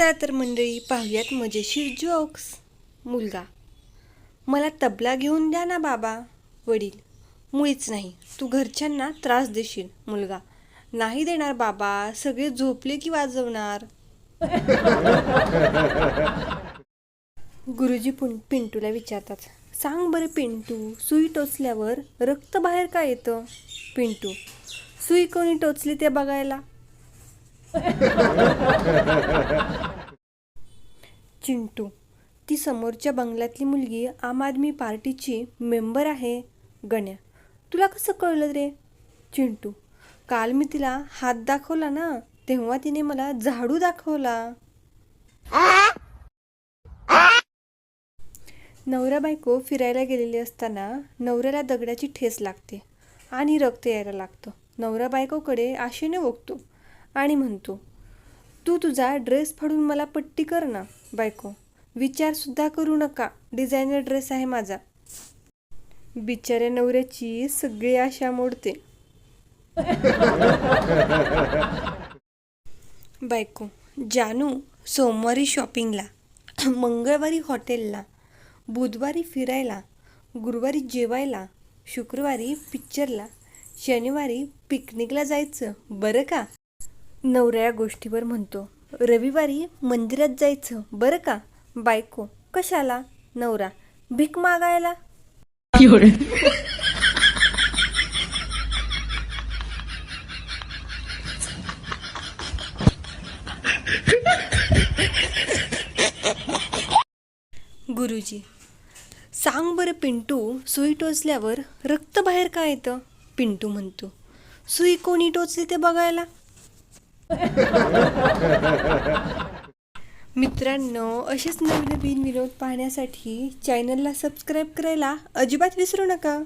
चला तर मंडळी पाहूयात मजेशीर जोक्स मुलगा मला तबला घेऊन द्या ना बाबा. वडील मुळीच नाही तू घरच्यांना त्रास देशील. मुलगा नाही देणार बाबा सगळे झोपले की वाजवणार. गुरुजी पुं पिंटूला विचारतात सांग बरं पिंटू सुई टोचल्यावर रक्त बाहेर का येतं? पिंटू सुई कोणी टोचली ते बघायला चिंटू ती समोरच्या बंगल्यातली मुलगी आम आदमी पार्टीची मेंबर आहे गण्या. तुला कसं कळलं रे? चिंटू. काल मी तिला हात दाखवला ना तेव्हा तिने मला झाडू दाखवला. नवरा बायको फिरायला गेलेली असताना नवऱ्याला दगडाची ठेस लागते आणि रक्त यायला लागतं. नवरा बायकोकडे आशेने ओघतो आणि म्हणतो तू तुझा ड्रेस फाडून मला पट्टी कर ना बायको. विचारसुद्धा करू नका. डिझायनर ड्रेस आहे माझा. बिचाऱ्या नवऱ्याची सगळी आशा मोडते. बायको जानू सोमवारी शॉपिंगला मंगळवारी हॉटेलला बुधवारी फिरायला गुरुवारी जेवायला शुक्रवारी पिक्चरला शनिवारी पिकनिकला जायचं बरं का? नवऱ्या गोष्टीवर म्हणतो. रविवारी मंदिरात जायचं बरं का? बायको. कशाला? नवरा. भीक मागायला? गुरुजी सांग बरं पिंटू सुई टोचल्यावर रक्त बाहेर का येतं? पिंटू म्हणतो. सुई कोणी टोचली ते बघायला? मित्रांनो असेच नवीन नवीन विनोद पाहण्यासाठी चॅनलला सबस्क्राईब करायला अजिबात विसरू नका.